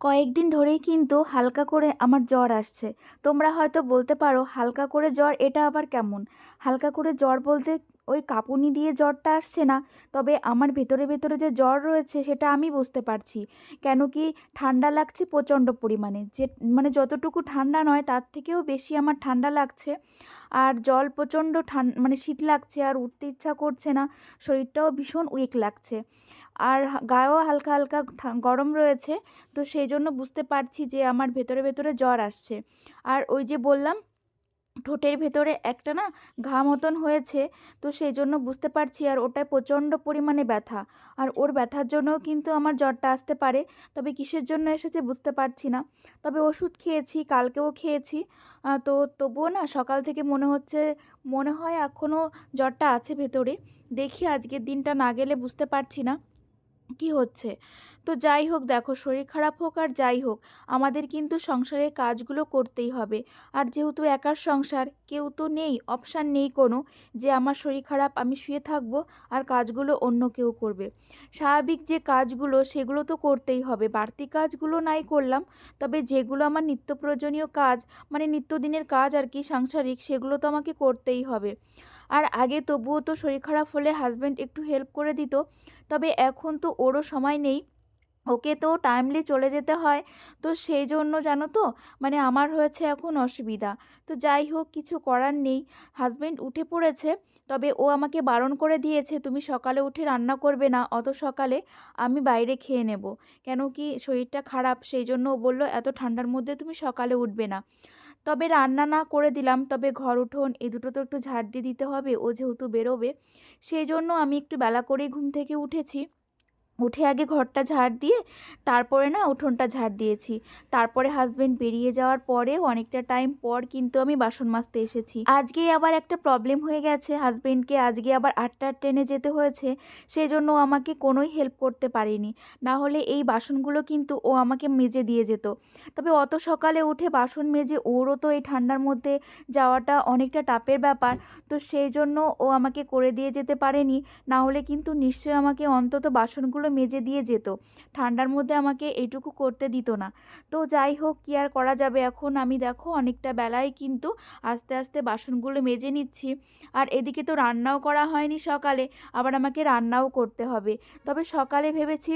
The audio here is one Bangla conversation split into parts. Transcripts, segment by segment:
কয়েকদিন ধরেই কিন্তু হালকা করে আমার জ্বর আসছে। তোমরা হয়তো বলতে পারো, হালকা করে জ্বর এটা আবার কেমন? হালকা করে জ্বর বলতে ওই কাঁপুনি দিয়ে জ্বরটা আসছে না, তবে আমার ভেতরে ভেতরে যে জ্বর রয়েছে সেটা আমি বুঝতে পারছি। কেন কি ঠান্ডা লাগছে প্রচণ্ড পরিমাণে। যে মানে যতটুকু ঠান্ডা নয় তার থেকেও বেশি আমার ঠান্ডা লাগছে। আর জল প্রচণ্ড ঠান মানে শীত লাগছে আর উঠতে ইচ্ছা করছে না, শরীরটাও ভীষণ উইক লাগছে। আর গায়েও হালকা হালকা গরম রয়েছে। তো সেই জন্য বুঝতে পারছি যে আমার ভেতরে ভেতরে জ্বর আসছে। আর ওই যে বললাম, ঠোঁটের ভেতরে একটা না ঘা মতন হয়েছে, তো সেই জন্য বুঝতে পারছি আর ওটায় প্রচণ্ড পরিমাণে ব্যথা। আর ওর ব্যথার জন্যও কিন্তু আমার জ্বরটা আসতে পারে, তবে কিসের জন্য এসেছে বুঝতে পারছি না। তবে ওষুধ খেয়েছি, কালকেও খেয়েছি। তো তবুও না সকাল থেকে মনে হচ্ছে, মনে হয় এখনও জ্বরটা আছে ভেতরে। দেখি আজকের দিনটা না গেলে বুঝতে পারছি না। কি হচ্ছে? তো যাই হোক, দেখো, শরীর খারাপ হোক আর যাই হোক, আমাদের কিন্তু সংসারের কাজগুলো করতেই হবে। আর যেহেতু একার সংসার, কেউ তো নেই অপশান নেই কোনো যে আমার শরীর খারাপ, আমি শুয়ে থাকব আর কাজগুলো অন্য কেউ করবে। স্বাভাবিক যে কাজগুলো, সেগুলো তো করতেই হবে। বাড়তি কাজগুলো নাই করলাম, তবে যেগুলো আমার নিত্য প্রয়োজনীয় কাজ মানে নিত্যদিনের কাজ আর কি, সাংসারিক, সেগুলো তো আমাকে করতেই হবে। আর আগে তবুও তো শরীর খারাপ হলে হাজব্যান্ড একটু হেল্প করে দিত, তবে এখন তো ওরও সময় নেই। ওকে তো টাইমলি চলে যেতে হয়। তো সেই জন্য জানো তো মানে আমার হয়েছে এখন অসুবিধা। তো যাই হোক, কিছু করার নেই। হাজবেন্ড উঠে পড়েছে, তবে ও আমাকে বারণ করে দিয়েছে, তুমি সকালে উঠে রান্না করবে না, অত সকালে আমি বাইরে খেয়ে নেব। কেন কি শরীরটা খারাপ, সেই জন্য ও বলল, এত ঠান্ডার মধ্যে তুমি সকালে উঠবে না। তবে রান্না না করে দিলাম, তবে ঘর উঠোন, এ দুটো তো একটু ঝাড় দিয়ে দিতে হবে, ও যেহেতু বেরোবে, সেই জন্য আমি একটু বেলা করেই ঘুম থেকে উঠেছি। উঠে আগে ঘরটা ঝাড় দিয়ে তারপরে না উঠোনটা ঝাড় দিয়েছি। তারপরে হাজবেন্ড বেরিয়ে যাওয়ার পরেও অনেকটা টাইম পর কিন্তু আমি বাসন মাজতে এসেছি। আজকে আবার একটা প্রবলেম হয়ে গেছে। হাজবেন্ডকে আজকে আবার আটটার ট্রেনে যেতে হয়েছে। সেই জন্য আমাকে কোনোই হেল্প করতে পারেনি। না হলে এই বাসনগুলো কিন্তু ও আমাকে মেজে দিয়ে যেত। তবে অত সকালে উঠে বাসন মেজে ওরও তো এই ঠান্ডার মধ্যে যাওয়াটা অনেকটা টাপের ব্যাপার। তো সেই জন্য ও আমাকে করে দিয়ে যেতে পারেনি। না হলে কিন্তু নিশ্চয়ই আমাকে অন্তত বাসনগুলো মেজে দিয়ে যেত। ঠান্ডার মধ্যে আমাকে এইটুকু করতে দিত না। তো যাই হোক, কি আর করা যাবে? এখন আমি দেখো, অনেকটা বেলায় কিন্তু আস্তে আস্তে বাসনগুলো মেজে নিচ্ছি। আর এদিকে তো রান্নাও করা হয়নি সকালে, আবার আমাকে রান্নাও করতে হবে। তবে সকালে ভেবেছি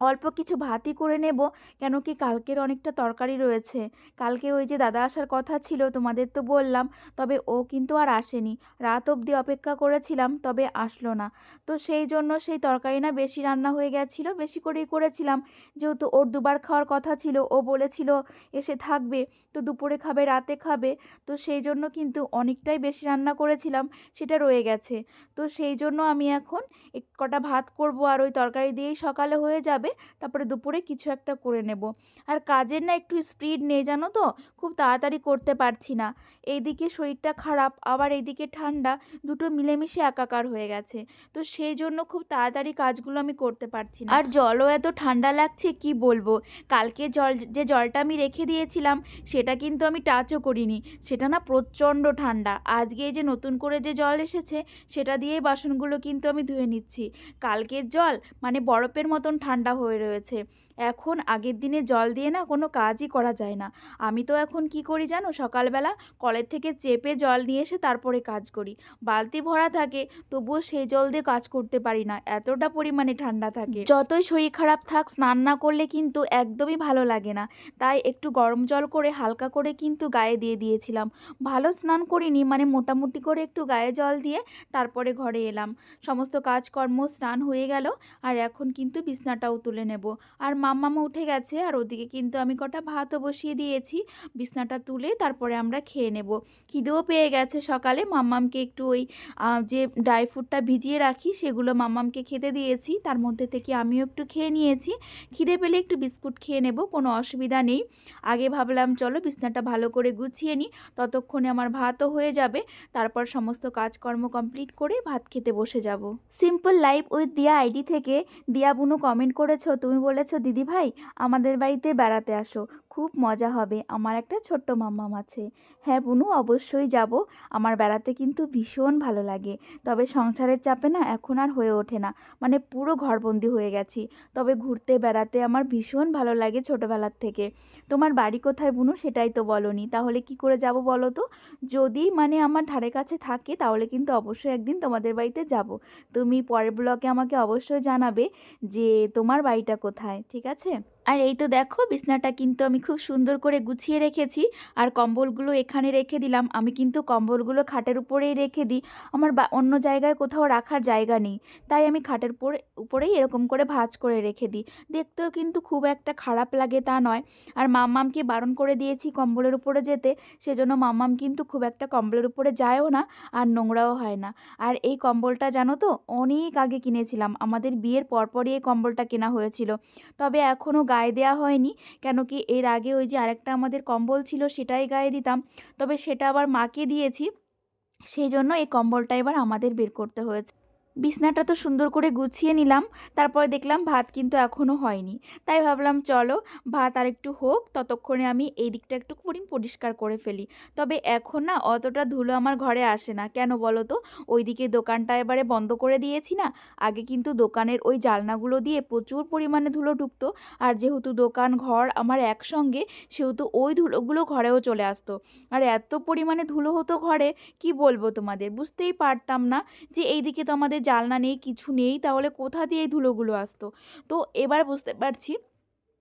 অল্প কিছু ভাতই করে নেব, কেন কি কালকের অনেকটা তরকারি রয়েছে। কালকে ওই যে দাদা আসার কথা ছিল, তোমাদের তো বললাম, তবে ও কিন্তু আর আসেনি। রাত অবধি অপেক্ষা করেছিলাম, তবে আসলো না। তো সেই জন্য সেই তরকারি না বেশি রান্না হয়ে গেছিল, বেশি করেই করেছিলাম। যেহেতু ওর দুবার খাওয়ার কথা ছিল, ও বলেছিল এসে থাকবে, তো দুপুরে খাবে, রাতে খাবে। তো সেই জন্য কিন্তু অনেকটাই বেশি রান্না করেছিলাম, সেটা রয়ে গেছে। তো সেই জন্য আমি এখন এক কটা ভাত করব, আর ওই তরকারি দিয়েই সকালে হয়ে যাবে। তারপরে দুপুরে কিছু একটা করে নেব। আর কাজের না একটু স্পিড নেই, জানো তো? খুব তাড়াতাড়ি করতে পারছি না। এইদিকে শরীরটা খারাপ, আবার এইদিকে ঠান্ডা, দুটো মিলেমিশে একাকার হয়ে গেছে। তো সেই জন্য খুব তাড়াতাড়ি কাজগুলো আমি করতে পারছি না। আর জলও এত ঠান্ডা লাগছে, কি বলব? কালকে জল, যে জলটা আমি রেখে দিয়েছিলাম, সেটা কিন্তু আমি টাচও করিনি। সেটা না প্রচণ্ড ঠান্ডা। আজকে এই যে নতুন করে যে জল এসেছে, সেটা দিয়েই বাসনগুলো কিন্তু আমি ধুয়ে নিচ্ছি। কালকের জল মানে বরফের মতন ঠান্ডা হয়ে রয়েছে। এখন আগের দিনে জল দিয়ে না কোনো কাজই করা যায় না। আমি তো এখন কি করি জানো? সকালবেলা কলের থেকে চেপে জল নিয়ে এসে তারপরে কাজ করি। বালতি ভরা থাকে, তবুও সেই জল দিয়ে কাজ করতে পারি না। এতটা পরিমাণে ঠান্ডা থাকে। যতই শরীর খারাপ থাক, স্নান না করলে কিন্তু একদমই ভালো লাগে না। তাই একটু গরম জল করে হালকা করে কিন্তু গায়ে দিয়ে দিয়েছিলাম। ভালো স্নান করিনি মানে মোটামুটি করে একটু গায়ে জল দিয়ে তারপরে ঘরে এলাম। সমস্ত কাজকর্ম স্নান হয়ে গেল, আর এখন কিন্তু বিছনাটাও তুলে নেব। আর মাম্মামা উঠে গেছে আর ওদিকে কিন্তু আমি কটা ভাতও বসিয়ে দিয়েছি। বিছনাটা তুলে তারপরে আমরা খেয়ে নেব। খিদেও পেয়ে গেছে সকালে। মাম্মামকে একটু ওই যে ড্রাই ফ্রুটটা ভিজিয়ে রাখি সেগুলো মাম্মামকে খেতে দিয়েছি। তার মধ্যে থেকে আমিও একটু খেয়ে নিয়েছি। খিদে পেলে একটু বিস্কুট খেয়ে নেব, কোনো অসুবিধা নেই। আগে ভাবলাম, চলো বিছনাটা ভালো করে গুছিয়ে নিই। ততক্ষণে আমার ভাতও হয়ে যাবে। তারপর সমস্ত কাজকর্ম কমপ্লিট করে ভাত খেতে বসে যাব। Simple life with Diya ID থেকে, দিয়া বুনু কমেন্ট করেছ। তুমি বলেছ, দিদি ভাই আমাদের বাড়িতে বেড়াতে আসো। খুব মজা হবে। আমার একটা ছোট্ট মাম্মাম আছে। হ্যাঁ বুনু, অবশ্যই যাব। আমার বেড়াতে কিন্তু ভীষণ ভালো লাগে। তবে সংসারের চাপে না এখন আর হয়ে ওঠে না। মানে পুরো ঘরবন্দি হয়ে গেছি। তবে ঘুরতে, বেড়াতে আমার ভীষণ ভালো লাগে ছোটোবেলার থেকে। তোমার বাড়ি কোথায় বুনু, সেটাই তো বলনি। তাহলে কি করে যাব বলো তো? যদি মানে আমার ধারে কাছে থাকে, তাহলে কিন্তু অবশ্যই একদিন তোমাদের বাড়িতে যাব। তুমি পরের ব্লকে আমাকে অবশ্যই জানাবে যে তোমার বাড়িটা কোথায়, ঠিক আছে? আর এই তো দেখো, বিছনাটা কিন্তু আমি খুব সুন্দর করে গুছিয়ে রেখেছি। আর কম্বলগুলো এখানে রেখে দিলাম। আমি কিন্তু কম্বলগুলো খাটের উপরেই রেখে দিই। আমার অন্য জায়গায় কোথাও রাখার জায়গা নেই। তাই আমি খাটের উপরে উপরেই এরকম করে ভাঁজ করে রেখে দিই। দেখতেও কিন্তু খুব একটা খারাপ লাগে তা নয়। আর মাম্মামকে বারণ করে দিয়েছি কম্বলের উপরে যেতে। সেজন্য মাম্মাম কিন্তু খুব একটা কম্বলের উপরে যায়ও না আর নোংরাও হয় না। আর এই কম্বলটা জানো তো, অনেক আগে কিনেছিলাম। আমাদের বিয়ের পরপরই এই কম্বলটা কেনা হয়েছিল। তবে এখনও গায়ে দেওয়া হয়নি, কেন কি এর আগে ওই যে আরেকটা আমাদের কম্বল ছিল সেটাই গায়ে দিতাম। তবে সেটা আবার মাকে দিয়েছি, সেই জন্য এই কম্বলটা এবার আমাদের বের করতে হয়েছে। বিছনাটা তো সুন্দর করে গুছিয়ে নিলাম, তারপরে দেখলাম ভাত কিন্তু এখনও হয়নি। তাই ভাবলাম চলো ভাত আর একটু হোক, ততক্ষণে আমি এই দিকটা একটু পরি পরিষ্কার করে ফেলি। তবে এখন না অতটা ধুলো আমার ঘরে আসে না। কেন বলো তো? ওইদিকে দোকানটা এবারে বন্ধ করে দিয়েছি না। আগে কিন্তু দোকানের ওই জালনাগুলো দিয়ে প্রচুর পরিমাণে ধুলো ঢুকতো। আর যেহেতু দোকান, ঘর আমার একসঙ্গে, সেহেতু ওই ধুলোগুলো ঘরেও চলে আসতো। আর এত পরিমাণে ধুলো হতো ঘরে, কি বলব তোমাদের? বুঝতেই পারতাম না যে এইদিকে তো আমাদের জালনা নেই কিছু নেই তাহলে কোথা দিয়ে এই ধুলোগুলো আসতো? তো এবার বুঝতে পারছি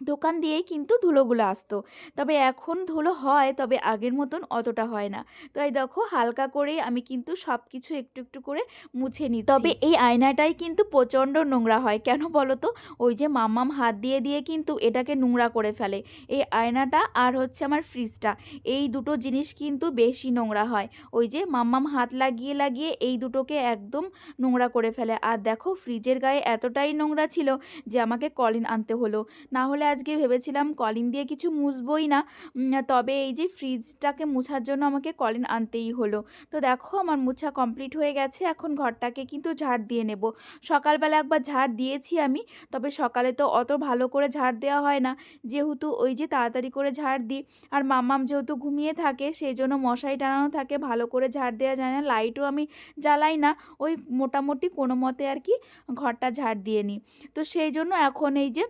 দোকান দিয়েই কিন্তু ধুলোগুলো আসতো। তবে এখন ধুলো হয়, তবে আগের মতন অতটা হয় না। তাই দেখো, হালকা করেই আমি কিন্তু সব কিছু একটু একটু করে মুছে নিই তবে এই আয়নাটাই কিন্তু প্রচণ্ড নোংরা হয়। কেন বলো তো ওই যে মাম্মাম হাত দিয়ে দিয়ে কিন্তু এটাকে নোংরা করে ফেলে। এই আয়নাটা আর হচ্ছে আমার ফ্রিজটা এই দুটো জিনিস কিন্তু বেশি নোংরা হয়। ওই যে মাম্মাম হাত লাগিয়ে লাগিয়ে এই দুটোকে একদম নোংরা করে ফেলে। আর দেখো ফ্রিজের গায়ে এতটাই নোংরা ছিল যে আমাকে কলিন আনতে হলো। না হলে আজকে ভেবেছিলাম কলিন দিয়ে কিছু মুছবই না। তবে এই যে ফ্রিজটাকে মুছার জন্য আমাকে কলিন আনতেই হলো। তো দেখো আমার মুছা কমপ্লিট হয়ে গেছে, এখন ঘরটাকে কিন্তু ঝাড় দিয়ে নেব। সকালবেলা একবার ঝাড় দিয়েছি আমি, তবে সকালে তো অত ভালো করে ঝাড় দেওয়া হয় না। যেহেতু ওই যে তাড়াতাড়ি করে ঝাড় দিই, আর মাম্মাম যেহেতু ঘুমিয়ে থাকে, সেই জন্য মশারি টানানো থাকে, ভালো করে ঝাড় দেওয়া যায় না লাইটও আমি জ্বালাই না। ওই মোটামুটি কোনো মতে আর কি ঘরটা ঝাড় দিয়ে নিই। তো সেই জন্য এখন এই যে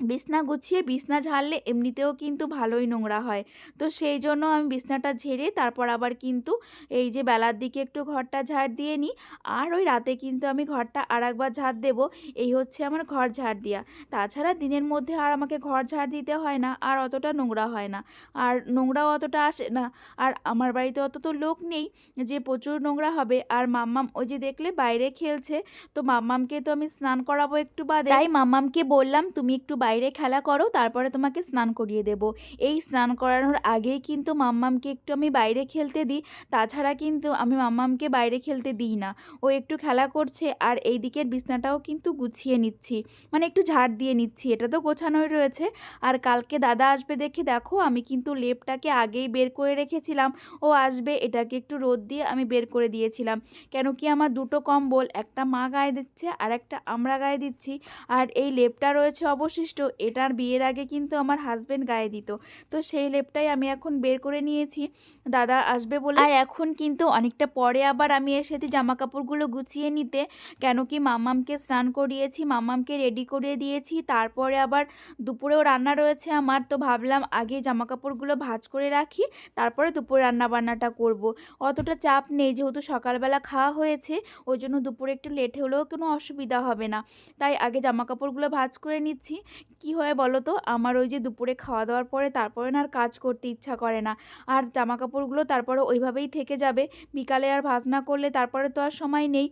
বিছনা গুছিয়ে বিছনা ঝাড়লে এমনিতেও কিন্তু ভালোই নোংরা হয়। তো সেই জন্য আমি বিছনাটা ঝেড়ে তারপর আবার কিন্তু এই যে বেলার দিকে একটু ঘরটা ঝাড় দিয়ে নিই। আর ওই রাতে কিন্তু আমি ঘরটা আর একবার ঝাড় দেবো, এই হচ্ছে আমার ঘর ঝাড় দেওয়া। তাছাড়া দিনের মধ্যে আর আমাকে ঘর ঝাড় দিতে হয় না, আর অতটা নোংরা হয় না। আর নোংরাও অতটা আসে না, আর আমার বাড়িতে অত তো লোক নেই যে প্রচুর নোংরা হবে। আর মাম্মাম ওই যে দেখলে বাইরে খেলছে, তো মাম্মামকে তো আমি স্নান করাবো একটু বাদে। তাই মাম্মামকে বললাম, তুমি একটু বাইরে খেলা করো, তারপরে তোমাকে স্নান করিয়ে দেব। এই স্নান করানোর আগেই কিন্তু মাম্মামকে একটু আমি বাইরে খেলতে দিই। তাছাড়া কিন্তু আমি মাম্মামকে বাইরে খেলতে দিই না। ও একটু খেলা করছে আর এই দিকের বিছনাটাও কিন্তু গুছিয়ে নিচ্ছি। মানে একটু ঝাড় দিয়ে নিচ্ছি, এটা তো গোছানোই রয়েছে। আর কালকে দাদা আসবে দেখে দেখো, আমি কিন্তু লেপটাকে আগেই বের করে রেখেছিলাম। ও আসবে, এটাকে একটু রোদ দিয়ে আমি বের করে দিয়েছিলাম। কেন কি আমার দুটো কম্বল, একটা মা গায়ে দিচ্ছে আর একটা আমরা গায়ে দিচ্ছি। আর এই লেপটা রয়েছে অবশিষ্ট এটার বিয়ের আগে কিন্তু আমার হাজবেন্ড গায়ে দিত। তো সেই লেপটাই আমি এখন বের করে নিয়েছি। দাদা আসবে বলে আর এখন কিন্তু অনেকটা পরে আবার আমি এসেছি জামা কাপড়গুলো গুছিয়ে নিতে, কেন কি মামামকে স্নান করিয়েছি মাম্মামকে রেডি করিয়ে দিয়েছি, তারপরে আবার দুপুরেও রান্না রয়েছে আমার, তো ভাবলাম আগে জামা কাপড়গুলো ভাজ করে রাখি, তারপরে দুপুরে রান্না বান্নাটা করব। অতটা চাপ নেই, যেহেতু সকালবেলা খাওয়া হয়েছে, ওই জন্য দুপুরে একটু লেট হলেও কোনো অসুবিধা হবে না। তাই আগে জামা কাপড়গুলো ভাজ করে নিচ্ছি কি হয় বলো তো? আমার ওই যে দুপুরে খাওয়া দাওয়ার পরে তারপরে না আর কাজ করতে ইচ্ছা করে না। আর জামা কাপড়গুলো তারপরে ওইভাবেই থেকে যাবে। বিকালে আর ভাজ না করলে তারপরে তো আর সময় নেই।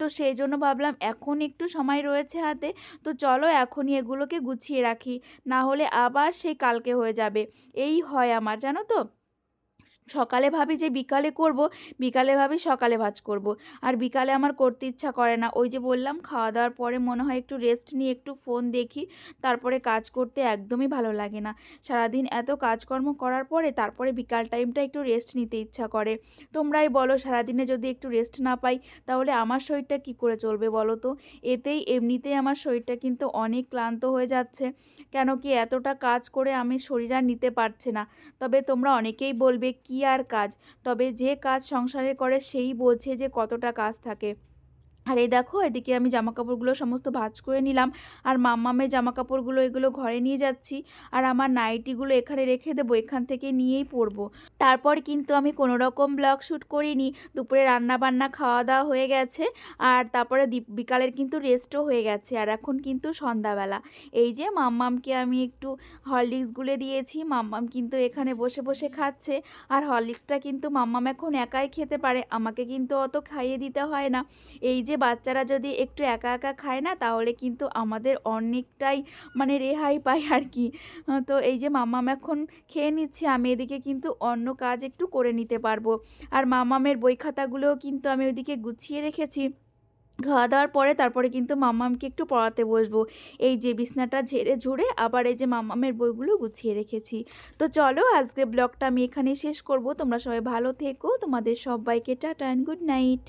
তো সেই জন্য ভাবলাম এখন একটু সময় রয়েছে হাতে। তো চলো এখনই এগুলোকে গুছিয়ে রাখি। না হলে আবার সেই কালকে হয়ে যাবে। এই হয় আমার, জানো তো? সকালে ভাবি যে বিকালে করব, বিকালে ভাবি সকালে ভাজ করব। আর বিকালে আমার করতে ইচ্ছা করে না। ওই যে বললাম, খাওয়া দাওয়ার পরে মনে হয় একটু রেস্ট নিয়ে একটু ফোন দেখি, তারপরে কাজ করতে একদমই ভালো লাগে না। সারাদিন এত কাজকর্ম করার পরে তারপরে বিকাল টাইমটা একটু রেস্ট নিতে ইচ্ছা করে। তোমরাই বলো, সারাদিনে যদি একটু রেস্ট না পাই, তাহলে আমার শরীরটা কি করে চলবে বলো তো? এতেই এমনিতেই আমার শরীরটা কিন্তু অনেক ক্লান্ত হয়ে যাচ্ছে। কেন কি এতটা কাজ করে আমি শরীর আর নিতে পারছে না। তবে তোমরা অনেকেই বলবে, কি আর কাজ? তবে যে কাজ সংসারে করে সেই বোঝে যে কতটা কাজ থাকে। আর এই দেখো, এদিকে আমি জামা কাপড়গুলো সমস্ত ভাজ করে নিলাম। আর মাম্মামের জামা কাপড়গুলো এগুলো ঘরে নিয়ে যাচ্ছি। আর আমার নাইটিগুলো এখানে রেখে দেবো, এখান থেকে নিয়েই পরবো। তারপর কিন্তু আমি কোনো রকম ব্লগ শ্যুট করিনি। দুপুরে রান্না বান্না খাওয়া দাওয়া হয়ে গেছে। আর তারপরে বিকালের কিন্তু রেস্টও হয়ে গেছে। আর এখন কিন্তু সন্ধ্যাবেলা। এই যে মাম্মামকে আমি একটু হরলিক্স গুলে দিয়েছি। মাম্মাম কিন্তু এখানে বসে বসে খাচ্ছে। আর হরলিক্সটা কিন্তু মাম্মাম এখন একাই খেতে পারে। আমাকে কিন্তু অত খাইয়ে দিতে হয় না। এই যে বাচ্চারা যদি একটু একা একা খায় না, তাহলে কিন্তু আমাদের অনেকটাই মানে রেহাই পায় আর কি তো এই যে মামাম এখন খেয়ে নিচ্ছে, আমি এদিকে কিন্তু অন্য কাজ একটু করে নিতে পারব। আর মামামের বই খাতাগুলোও কিন্তু আমি ওইদিকে গুছিয়ে রেখেছি। খাওয়া দাওয়ার পরে তারপরে কিন্তু মামামকে একটু পড়াতে বসবো। এই যে বিছনাটা ঝেড়ে ঝুড়ে আবার এই যে মাম্মামের বইগুলো গুছিয়ে রেখেছি। তো চলো আজকে ব্লগটা আমি এখানেই শেষ করব। তোমরা সবাই ভালো থেকো। তোমাদের সবাইকে টাটা অ্যান্ড গুড নাইট